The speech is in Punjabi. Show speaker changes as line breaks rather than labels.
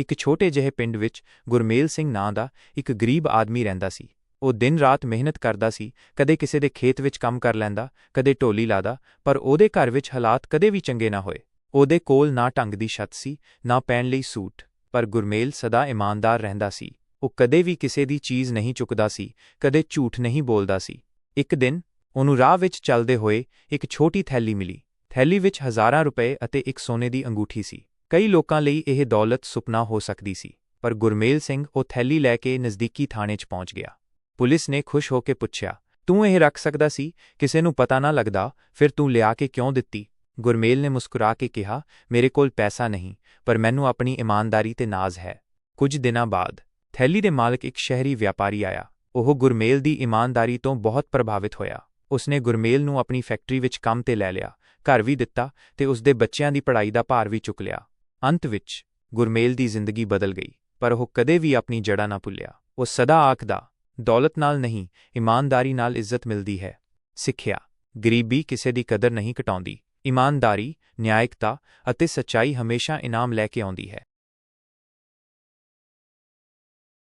ਇੱਕ ਛੋਟੇ ਜਿਹੇ ਪਿੰਡ ਵਿੱਚ ਗੁਰਮੇਲ ਸਿੰਘ ਨਾਂ ਦਾ ਇੱਕ ਗਰੀਬ ਆਦਮੀ ਰਹਿੰਦਾ ਸੀ। ਉਹ ਦਿਨ ਰਾਤ ਮਿਹਨਤ ਕਰਦਾ ਸੀ, ਕਦੇ ਕਿਸੇ ਦੇ ਖੇਤ ਵਿੱਚ ਕੰਮ ਕਰ ਲੈਂਦਾ, ਕਦੇ ਢੋਲੀ ਲਾਦਾ, ਪਰ ਉਹਦੇ ਘਰ ਵਿੱਚ ਹਾਲਾਤ ਕਦੇ ਵੀ ਚੰਗੇ ਨਾ ਹੋਏ। ਉਹਦੇ ਕੋਲ ਨਾ ਢੰਗ ਦੀ ਛੱਤ ਸੀ, ਨਾ ਪੈਣ ਲਈ ਸੂਟ, ਪਰ ਗੁਰਮੇਲ ਸਦਾ ਇਮਾਨਦਾਰ ਰਹਿੰਦਾ ਸੀ। ਉਹ ਕਦੇ ਵੀ ਕਿਸੇ ਦੀ ਚੀਜ਼ ਨਹੀਂ ਚੁੱਕਦਾ ਸੀ, ਕਦੇ ਝੂਠ ਨਹੀਂ ਬੋਲਦਾ ਸੀ। ਇੱਕ ਦਿਨ ਉਹਨੂੰ ਰਾਹ ਵਿੱਚ ਚੱਲਦੇ ਹੋਏ ਇੱਕ ਛੋਟੀ ਥੈਲੀ ਮਿਲੀ। ਥੈਲੀ ਵਿੱਚ ਹਜ਼ਾਰਾਂ ਰੁਪਏ ਅਤੇ ਇੱਕ ਸੋਨੇ ਦੀ ਅੰਗੂਠੀ ਸੀ। ਕਈ ਲੋਕਾਂ ਲਈ ਇਹ ਦੌਲਤ ਸੁਪਨਾ ਹੋ ਸਕਦੀ ਸੀ, ਪਰ ਗੁਰਮੇਲ ਸਿੰਘ ਉਹ ਥੈਲੀ ਲੈ ਕੇ ਨਜ਼ਦੀਕੀ ਥਾਣੇ 'ਚ ਪਹੁੰਚ ਗਿਆ। ਪੁਲਿਸ ਨੇ ਖੁਸ਼ ਹੋ ਕੇ ਪੁੱਛਿਆ, ਤੂੰ ਇਹ ਰੱਖ ਸਕਦਾ ਸੀ? ਕਿਸੇ ਨੂੰ ਪਤਾ ਨਾ ਲੱਗਦਾ, ਫਿਰ ਤੂੰ ਲਿਆ ਕੇ ਕਿਉਂ ਦਿੱਤੀ? ਗੁਰਮੇਲ ਨੇ ਮੁਸਕਰਾ ਕੇ ਕਿਹਾ, ਮੇਰੇ ਕੋਲ ਪੈਸਾ ਨਹੀਂ, ਪਰ ਮੈਨੂੰ ਆਪਣੀ ਇਮਾਨਦਾਰੀ ਤੇ ਨਾਜ਼ ਹੈ। ਕੁਝ ਦਿਨਾਂ ਬਾਅਦ, ਥੈਲੀ ਦੇ ਮਾਲਕ ਇੱਕ ਸ਼ਹਿਰੀ ਵਪਾਰੀ ਆਇਆ। ਉਹ ਗੁਰਮੇਲ ਦੀ ਇਮਾਨਦਾਰੀ ਤੋਂ ਬਹੁਤ ਪ੍ਰਭਾਵਿਤ ਹੋਇਆ। ਉਸਨੇ ਗੁਰਮੇਲ ਨੂੰ ਆਪਣੀ ਫੈਕਟਰੀ ਵਿੱਚ ਕੰਮ ਤੇ ਲੈ ਲਿਆ, ਘਰ ਵੀ ਦਿੱਤਾ ਤੇ ਉਸਦੇ ਬੱਚਿਆਂ ਦੀ ਪੜ੍ਹਾਈ ਦਾ ਭਾਰ ਵੀ ਚੁੱਕ ਲਿਆ। ਅੰਤ ਵਿੱਚ ਗੁਰਮੇਲ ਦੀ ਜ਼ਿੰਦਗੀ ਬਦਲ ਗਈ, ਪਰ ਉਹ ਕਦੇ ਵੀ ਆਪਣੀ ਜੜ੍ਹਾਂ ਨਾ ਭੁੱਲਿਆ। ਉਹ ਸਦਾ ਆਖਦਾ, ਦੌਲਤ ਨਾਲ ਨਹੀਂ, ਇਮਾਨਦਾਰੀ ਨਾਲ ਇੱਜ਼ਤ ਮਿਲਦੀ ਹੈ। ਸਿੱਖਿਆ, ਗਰੀਬੀ ਕਿਸੇ ਦੀ ਕਦਰ ਨਹੀਂ ਘਟਾਉਂਦੀ। ਇਮਾਨਦਾਰੀ, ਨਿਆਇਕਤਾ ਅਤੇ ਸੱਚਾਈ ਹਮੇਸ਼ਾ ਇਨਾਮ ਲੈ ਕੇ ਆਉਂਦੀ ਹੈ।